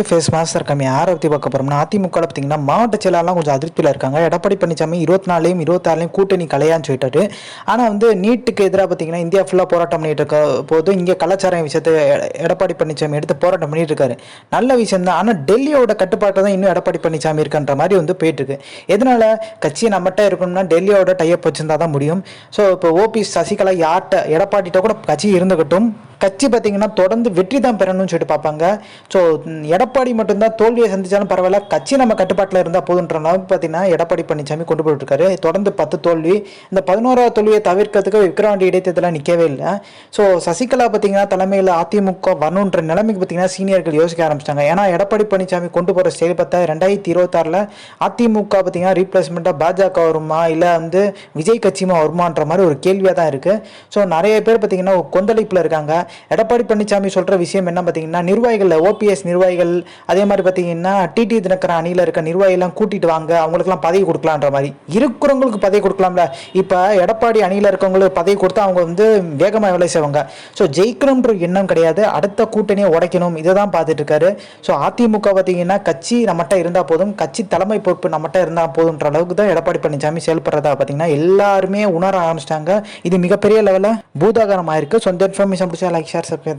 To face master கம்மி யாரை பற்றி பார்க்க போகிறோம்னா அதிமுக பார்த்தீங்கன்னா மாவட்ட செயலாளர்லாம் கொஞ்சம் அதிருப்தியில் இருக்காங்க. எடப்பாடி பழனிசாமி இருபத்தி நாலையும் இருபத்தாறுலையும் கூட்டணி கலையான்னு சொல்லிட்டாரு. ஆனால் வந்து நீட்டுக்கு எதிராக பார்த்தீங்கன்னா இந்தியா ஃபுல்லாக போராட்டம் பண்ணிட்டு இருக்க போது இங்கே கலாச்சாரம் விஷயத்தை எடப்பாடி பழனிசாமி எடுத்து போராட்டம் பண்ணிட்டு இருக்காரு. நல்ல விஷயம் தான். ஆனால் டெல்லியோட கட்டுப்பாட்டை தான் இன்னும் எடப்பாடி பழனிசாமி இருக்குன்ற மாதிரி வந்து போயிட்டு இருக்கு. எதனால? கட்சி நம்மகிட்ட இருக்கணும்னா டெல்லியோட டைப் வச்சிருந்தா தான் முடியும். ஸோ இப்போ ஓபி சசிகலா யார்கிட்ட எடப்பாடிட்ட கூட கட்சி இருந்துக்கட்டும் கட்சி பார்த்தீங்கன்னா தொடர்ந்து வெற்றி தான் பெறணும்னு சொல்லிட்டு பார்ப்பாங்க. ஸோ எடப்பாடி மட்டும்தான் தோல்வியை சந்திச்சாலும் பரவாயில்ல கட்சி நம்ம கட்டுப்பாட்டில் இருந்தால் போதுன்ற அளவுக்கு பார்த்தீங்கன்னா எடப்பாடி பழனிசாமி கொண்டு போயிட்டு இருக்காரு தொடர்ந்து பத்து தோல்வி. இந்த பதினோராவது தோல்வியை தவிர்க்கிறதுக்கு விக்ரவாண்டி இடைத்தேர்தலாம் நிற்கவே இல்லை. ஸோ சசிகலா பார்த்தீங்கன்னா தலைமையில் அதிமுக வரணுன்ற நிலைமைக்கு பார்த்தீங்கன்னா சீனியர்கள் யோசிக்க ஆரம்பிச்சிட்டாங்க. ஏன்னா எடப்பாடி பழனிசாமி கொண்டு போகிற செயல் பார்த்தா ரெண்டாயிரத்தி இருபத்தாறில் அதிமுக பார்த்தீங்கன்னா ரீப்ளேஸ்மெண்ட்டாக பாஜக வருமா இல்லை வந்து விஜய் கட்சியுமா வருமான்ற மாதிரி ஒரு கேள்வியாக தான் இருக்குது ஸோ நிறைய பேர் பார்த்தீங்கன்னா கொந்தளிப்பில் இருக்காங்க. எடப்பாடி பழனிசாமி சொல்கிற விஷயம் என்ன பார்த்தீங்கன்னா நிர்வாகிகள் ஓபிஎஸ் நிர்வாகிகள் அதே மாதிரி பார்த்தீங்கன்னா டிடி தினகரன் அணியில் இருக்க நிர்வாகிகள்லாம் கூட்டிட்டு வாங்க அவங்களுக்குலாம் பதவி கொடுக்கலான்ற மாதிரி. இருக்கிறவங்களுக்கு பதவி கொடுக்கலாம்ல. இப்போ எடப்பாடி அணியில் இருக்கவங்களுக்கு பதவி கொடுத்தா அவங்க வந்து வேகமாக வேலை செய்வாங்க. ஸோ ஜெயிக்கணுன்ற எண்ணம் கிடையாது. அடுத்த கூட்டணியை உடைக்கணும். இதை தான் பார்த்துட்டு இருக்காரு. ஸோ அதிமுக பார்த்தீங்கன்னா கட்சி நம்மகிட்ட இருந்தால் போதும். கட்சி தலைமை பொறுப்பு நம்மகிட்ட இருந்தால் போதுன்ற அளவுக்கு தான் எடப்பாடி பழனிசாமி செயல்படுறதா பார்த்தீங்கன்னா எல்லாருமே உணர ஆரம்பிச்சிட்டாங்க. இது மிகப்பெரிய லெவலில் பூதாகரமாக இருக்குது ஸோ இந்த இன்ஃபர்மேஷன் பிடிச்சா లైక్ షేర్ సబ్స్క్రైబ్